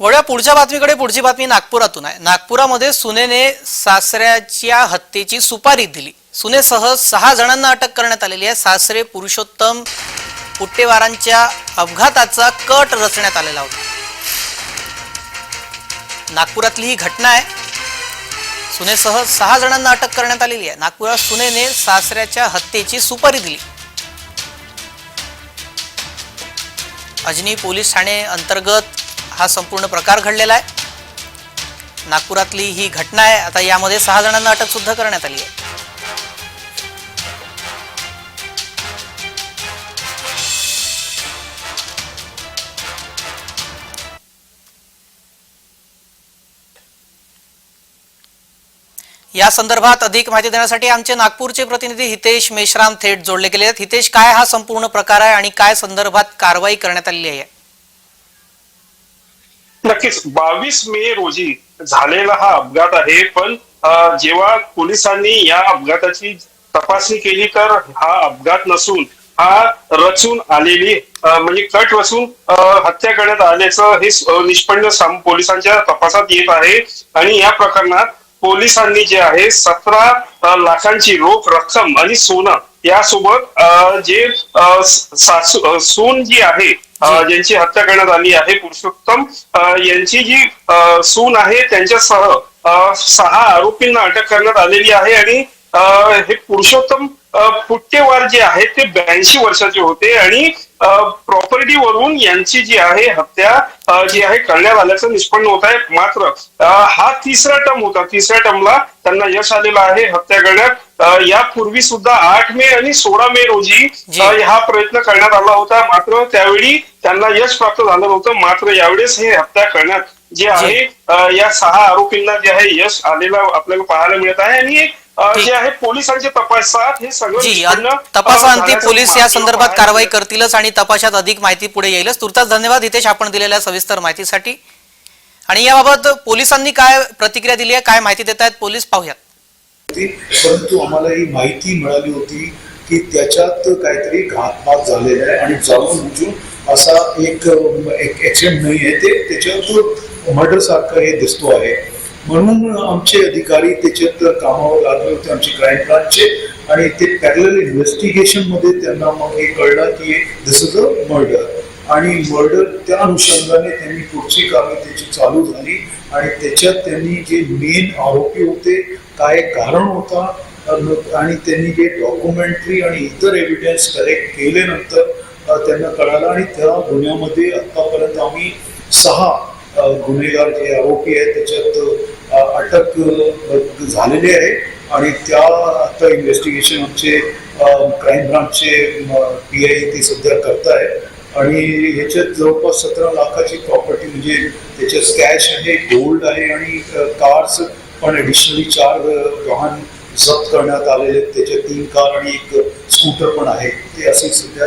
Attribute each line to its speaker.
Speaker 1: वळ्या पुढच्या बातमीकडे पुढची बातमी नागपुरातून आहे. नागपुरामध्ये सुनेने सासऱ्याच्या हत्येची सुपारी दिली. सुनेसह सहा जणांना अटक करण्यात आलेली आहे. सासरे पुरुषोत्तम पुट्टेवारांच्या अपघाताचा कट रचण्यात आलेला होता. नागपुरातली ही घटना आहे. सुनेसह सहा जणांना अटक करण्यात आलेली आहे. नागपुरात सुनेने सासऱ्याच्या हत्येची सुपारी दिली. अजनी पोलीस ठाणे अंतर्गत हा संपूर्ण प्रकार घडलेला आहे. नागपुरातली ही घटना आहे. आता यामध्ये सहा जणांना अटक सुद्धा करण्यात आली आहे. या संदर्भात अधिक माहिती देण्यासाठी आमचे नागपूरचे प्रतिनिधी हितेश मेश्राम थेट जोडले गेले आहेत. हितेश काय हा संपूर्ण प्रकार आहे आणि काय संदर्भात कारवाई करण्यात आलेली आहे?
Speaker 2: नक्कीच. बावीस मे रोजी झालेला हा अपघात आहे पण जेव्हा पोलिसांनी या अपघाताची तपासणी केली तर हा अपघात नसून हा रचून आलेली म्हणजे कट रचून हत्या करण्यात आल्याचं हे निष्पन्न पोलिसांच्या तपासात येत आहे. आणि या प्रकरणात पोलिसांनी जे आहे सतरा लाखांची रोख रक्कम आणि सोनं यासोबत जे सासू सून जी आहे ज्यांची हत्या करण्यात आली आहे. पुरुषोत्तम यांची जी अ, सून आहे त्यांच्यासह सहा आरोपींना अटक करण्यात आलेली आहे आणि अ, हे पुरुषोत्तम अ, पुट्टेवार जे आहेत ते ब्याऐंशी वर्षाचे होते आणि प्रॉपर्टी वरून यांची जी आहे हत्या जी आहे करण्यात आल्याचं निष्पन्न होत आहे. मात्र हा तिसरा टर्म होता. तिसऱ्या टर्मला त्यांना यश आलेलं आहे हत्या करण्यात. यापूर्वी सुद्धा आठ मे आणि सोळा मे रोजी हा प्रयत्न करण्यात आला होता. मात्र त्यावेळी त्यांना यश प्राप्त झालं नव्हतं. मात्र यावेळेस हे हत्या करण्यात जे आहे या सहा आरोपींना जे आहे यश आलेलं आपल्याला पाहायला मिळत आहे. आणि. जे आहे पोलिसांच्या तपासात हे सगळं
Speaker 1: तपासांती पोलीस या संदर्भात कारवाई करतीलच आणि तपासात अधिक माहिती पुढे येईलच. तुर्तास धन्यवाद हितेश आपण दिलेल्या सविस्तर माहितीसाठी. आणि याबाबत पोलिसांनी काय प्रतिक्रिया दिली आहे काय माहिती देत आहेत पोलीस पाहूयात.
Speaker 3: परंतु आम्हाला ही माहिती मिळाली होती की त्याच्यात काहीतरी घातपात झालेला आहे आणि जाणून बुजून असा एक ऍक्सिडेंट नाही आहे ते. त्याच्यात मर्डर सारखं हे दिसतो आहे. म्हणून आमचे अधिकारी त्याच्यात कामावर लागले होते आमचे क्राईम ब्रांचचे आणि ते पॅरल इन्व्हेस्टिगेशनमध्ये त्यांना मग हे कळलं की दिस इज अ मर्डर आणि मर्डर त्या अनुषंगाने त्यांनी पुढची कामे त्याची चालू झाली. आणि त्याच्यात त्यांनी जे मेन आरोपी होते काय कारण होता आणि त्यांनी जे डॉक्युमेंटरी आणि इतर एव्हिडन्स कलेक्ट केल्यानंतर त्यांना कळालं. आणि त्या गुन्ह्यामध्ये आतापर्यंत आम्ही सहा गुन्हेगार जे आरोपी आहेत त्याच्यात अटक झालेली आहे. आणि त्या आता इन्व्हेस्टिगेशन आमचे क्राईम ब्रांचचे पी आय ते सध्या करतायत आणि ह्याच्यात जवळपास सतरा लाखाची प्रॉपर्टी म्हणजे त्याच्यात कॅश आहे गोल्ड आहे आणि कार्स पण ॲडिशनली चार वाहन जप्त करण्यात आलेले आहेत. त्याच्यात तीन कार आणि एक स्कूटर पण आहे. ते असे सध्या